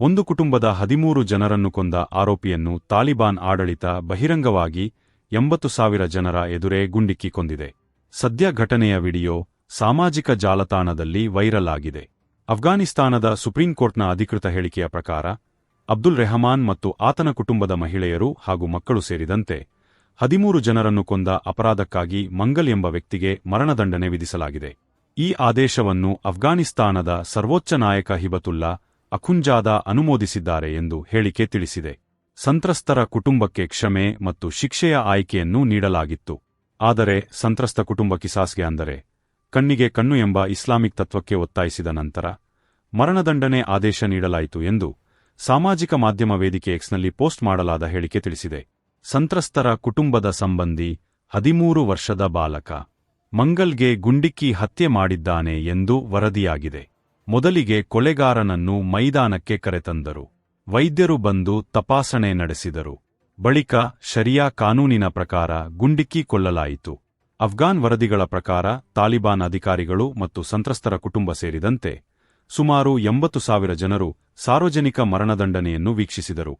ಒಂದು ಕುಟುಂಬದ ಹದಿಮೂರು ಜನರನ್ನು ಕೊಂದ ಆರೋಪಿಯನ್ನು ತಾಲಿಬಾನ್ ಆಡಳಿತ ಬಹಿರಂಗವಾಗಿ ಎಂಬತ್ತು ಸಾವಿರ ಜನರ ಎದುರೇ ಗುಂಡಿಕ್ಕಿ ಕೊಂದಿದೆ. ಸದ್ಯ ಘಟನೆಯ ವಿಡಿಯೋ ಸಾಮಾಜಿಕ ಜಾಲತಾಣದಲ್ಲಿ ವೈರಲ್ ಆಗಿದೆ. ಅಫ್ಘಾನಿಸ್ತಾನದ ಸುಪ್ರೀಂ ಕೋರ್ಟ್ನ ಅಧಿಕೃತ ಹೇಳಿಕೆಯ ಪ್ರಕಾರ, ಅಬ್ದುಲ್ ರೆಹಮಾನ್ ಮತ್ತು ಆತನ ಕುಟುಂಬದ ಮಹಿಳೆಯರು ಹಾಗೂ ಮಕ್ಕಳು ಸೇರಿದಂತೆ ಹದಿಮೂರು ಜನರನ್ನು ಕೊಂದ ಅಪರಾಧಕ್ಕಾಗಿ ಮಂಗಲ್ ಎಂಬ ವ್ಯಕ್ತಿಗೆ ಮರಣದಂಡನೆ ವಿಧಿಸಲಾಗಿದೆ. ಈ ಆದೇಶವನ್ನು ಅಫ್ಘಾನಿಸ್ತಾನದ ಸರ್ವೋಚ್ಚ ನಾಯಕ ಹಿಬತುಲ್ಲಾ ಅಖುಂಜಾದ ಅನುಮೋದಿಸಿದ್ದಾರೆ ಎಂದು ಹೇಳಿಕೆ ತಿಳಿಸಿದೆ. ಸಂತ್ರಸ್ತರ ಕುಟುಂಬಕ್ಕೆ ಕ್ಷಮೆ ಮತ್ತು ಶಿಕ್ಷೆಯ ಆಯ್ಕೆಯನ್ನೂ ನೀಡಲಾಗಿತ್ತು. ಆದರೆ ಸಂತ್ರಸ್ತ ಕುಟುಂಬ ಕಿಸಾಸ್ಗೆ ಅಂದರೆ, ಕಣ್ಣಿಗೆ ಕಣ್ಣು ಎಂಬ ಇಸ್ಲಾಮಿಕ್ ತತ್ವಕ್ಕೆ ಒತ್ತಾಯಿಸಿದ ನಂತರ ಮರಣದಂಡನೆ ಆದೇಶ ನೀಡಲಾಯಿತು ಎಂದು ಸಾಮಾಜಿಕ ಮಾಧ್ಯಮ ವೇದಿಕೆ ಎಕ್ಸ್ನಲ್ಲಿ ಪೋಸ್ಟ್ ಮಾಡಲಾದ ಹೇಳಿಕೆ ತಿಳಿಸಿದೆ. ಸಂತ್ರಸ್ತರ ಕುಟುಂಬದ ಸಂಬಂಧಿ ಹದಿಮೂರು ವರ್ಷದ ಬಾಲಕ ಮಂಗಲ್ಗೆ ಗುಂಡಿಕ್ಕಿ ಹತ್ಯೆ ಮಾಡಿದ್ದಾನೆ ಎಂದು ವರದಿಯಾಗಿದೆ. ಮೊದಲಿಗೆ ಕೊಲೆಗಾರನನ್ನು ಮೈದಾನಕ್ಕೆ ಕರೆತಂದರು. ವೈದ್ಯರು ಬಂದು ತಪಾಸಣೆ ನಡೆಸಿದರು. ಬಳಿಕ ಶರಿಯಾ ಕಾನೂನಿನ ಪ್ರಕಾರ ಗುಂಡಿಕ್ಕಿ ಕೊಲ್ಲಲಾಯಿತು ಅಫ್ಘಾನ್ ವರದಿಗಳ ಪ್ರಕಾರ ತಾಲಿಬಾನ್ ಅಧಿಕಾರಿಗಳು ಮತ್ತು ಸಂತ್ರಸ್ತರ ಕುಟುಂಬ ಸೇರಿದಂತೆ ಸುಮಾರು ಎಂಬತ್ತು ಸಾವಿರ ಜನರು ಸಾರ್ವಜನಿಕ ಮರಣದಂಡನೆಯನ್ನು ವೀಕ್ಷಿಸಿದರು.